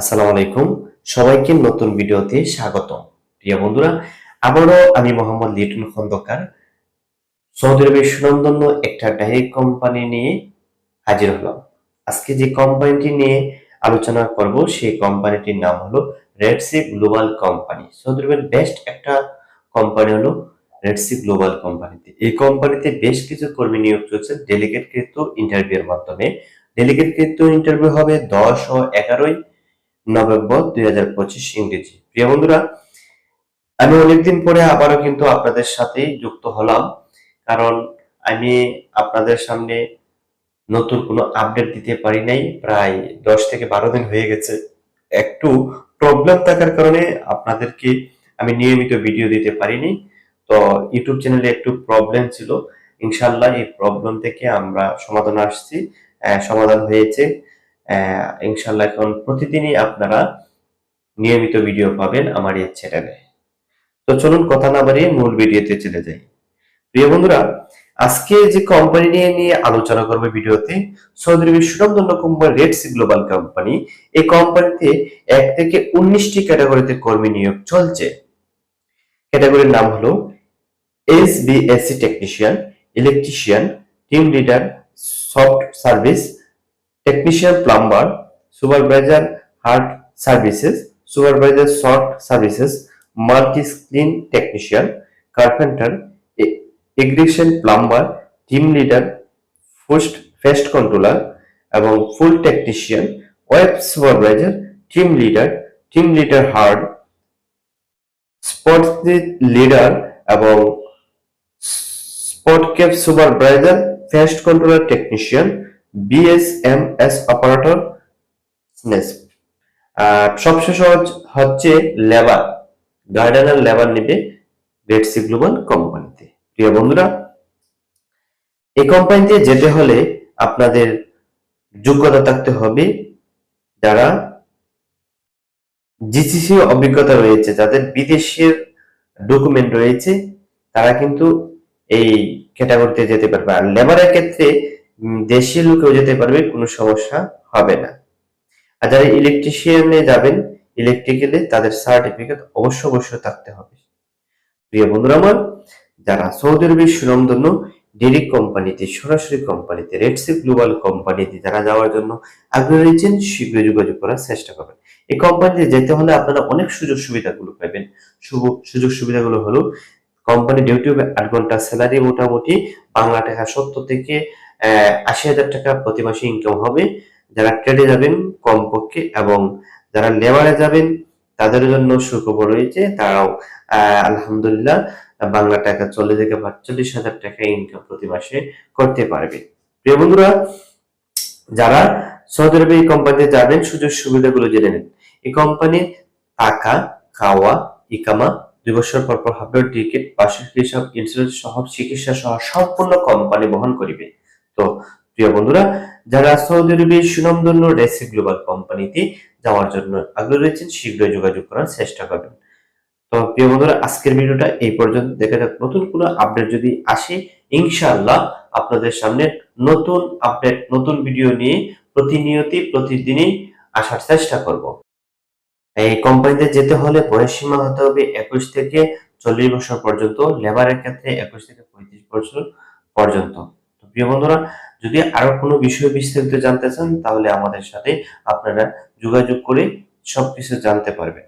আসসালামু আলাইকুম। সবাইকে নতুন ভিডিওতে স্বাগত প্রিয় বন্ধুরা, আবারও আমি মোহাম্মদ লিটন খন্দকার। সৌদি আরবের সুনামধন্য একটা ডাইরেক্ট কোম্পানি নিয়ে হাজির হলাম। আজকে যে কোম্পানিটি নিয়ে আলোচনা করব, সেই কোম্পানিটির নাম হলো Red Sea global company. Saudi আরবের বেস্ট একটা কোম্পানি হলো রেডসি গ্লোবাল কোম্পানিতে। এই কোম্পানিতে বেশ কিছু কর্মী নিয়োগ চলছে ডেলিগেট কৃত ইন্টারভিউর মাধ্যমে। ডেলিগেট কৃত ইন্টারভিউ হবে দশ ও এগারোই নভেম্বর দুই হাজার পঁচিশ ইংরেজি। প্রিয় বন্ধুরা, আমি অনেকদিন পরে আবারও কিন্তু আপনাদের সাথেই যুক্ত হলাম, কারণ আমি আপনাদের সামনে নতুন কোনো আপডেট দিতে পারি নাই, প্রায় দশ থেকে বারো দিন হয়ে গেছে। একটু প্রবলেম থাকার কারণে আপনাদেরকে আমি নিয়মিত ভিডিও দিতে পারিনি। তো ইউটিউব চ্যানেলে একটু প্রবলেম ছিল। ইনশাল্লাহ এই প্রবলেম থেকে আমরা সমাধান আসছি সমাধান হয়েছে। ইনশাল্লাহ এখন প্রতিদিনই আপনারা নিয়মিত ভিডিও পাবেন আমার এই চ্যানেলে তো চলুন কথা না বাড়িয়ে মূল ভিডিওতে চলে যাই। প্রিয় বন্ধুরা, আজকে যে কোম্পানি নিয়ে নিয়ে আলোচনা করব ভিডিওতে সৌদি আরবের সুনামধন্য কোম্পানি রেডস গ্লোবাল কোম্পানি এই কোম্পানিতে এক থেকে উনিশটি ক্যাটাগরিতে কর্মী নিয়োগ চলছে। ক্যাটাগরির নাম হলো S B BSC technician electrician team leader soft service technician plumber supervisor hard services supervisor short services multi screen technician carpenter irrigation plumber team leader first pest controller এবং full technician web supervisor team leader team leader hard sports leader এবং spot cap supervisor pest controller technician BSMS operator আর সবশেষ হচ- হচ্ছে labour, gardener labour নেবে Red Sea global কোম্পানিতে। প্রিয় বন্ধুরা, এই কোম্পানিতে যেতে হলে আপনাদের যোগ্যতা থাকতে হবে যারা জিসিসি অভিজ্ঞতা রয়েছে, যাদের বিদেশের ডকুমেন্ট রয়েছে, তারা কিন্তু এই ক্যাটাগরিতে যেতে পারবে। আর লেবারের ক্ষেত্রে দেশীয় লোকেও যেতে পারবে, কোনো সমস্যা হবে না। আর যারা ইলেকট্রিশিয়ানে যাবেন ইলেকট্রিক্যালে তাদের সার্টিফিকেট অবশ্য অবশ্যই থাকতে হবে। প্রিয় বন্ধুরা আমার, যারা সৌদি আরবের সুনামধন্য ডেরি কোম্পানিতে সরাসরি কোম্পানিতে রেডসি গ্লোবাল কোম্পানিতে যারা যাওয়ার জন্য আগ্রহী রয়েছেন, শীঘ্রই যোগাযোগ করার চেষ্টা করবেন। এই কোম্পানিতে যেতে হলে আপনারা অনেক সুযোগ সুবিধাগুলো পাবেন। সুযোগ সুবিধাগুলো হলো কোম্পানি ডিউটি আট ঘণ্টা স্যালারি মোটামুটি বাংলা টাকা সত্তর থেকে আশি হাজার টাকা প্রতি মাসে ইনকাম হবে। যারা ট্রেডে যাবেন কমপক্ষে এবং যারা লেবারে যাবেন, তাদের জন্য সুখবর রয়েছে। তারাও আলহামদুলিল্লাহ বাংলা টাকা চল্লিশ থেকে পাঁচচল্লিশ হাজার টাকা ইনকাম প্রতি মাসে করতে পারবে। প্রিয় বন্ধুরা, যারা সৌদি আরবে এই কোম্পানিতে যাবেন, সুযোগ সুবিধাগুলো জেনে নেন। এই কোম্পানি টাকা খাওয়া, ইকামা দুই বছর পর পর হাফডর টিকিট বার্ষিক হিসাব ইন্স্যুরেন্স সহ চিকিৎসা সহ সম্পূর্ণ কোম্পানি বহন করিবে। তো, প্রিয় বন্ধুরা, যারা সৌদি আরবের সুনামধন্য রেসি গ্লোবাল কোম্পানিতে যাওয়ার জন্য আগ্রহী রয়েছেন, শীঘ্রই যোগাযোগ করার চেষ্টা করবেন। তো, প্রিয় বন্ধুরা, আজকের ভিডিওটা এই পর্যন্ত। দেখা যাক, নতুন কোনো আপডেট যদি আসে, ইনশাআল্লাহ আপনাদের সামনে নতুন আপডেট, নতুন ভিডিও নিয়ে প্রতিনিয়তি প্রতিদিনই আসার চেষ্টা করব। এই কোম্পানিতে যেতে হলে বয়স সীমা হতে হবে একুশ থেকে চল্লিশ বছর পর্যন্ত লেবারের ক্ষেত্রে একুশ থেকে পঁয়ত্রিশ বছর পর্যন্ত। তো প্রিয় বন্ধুরা, যদি আরও কোনো বিষয় বিস্তারিত জানতে চান, তাহলে আমাদের সাথে আপনারা যোগাযোগ করে সবকিছু জানতে পারবেন।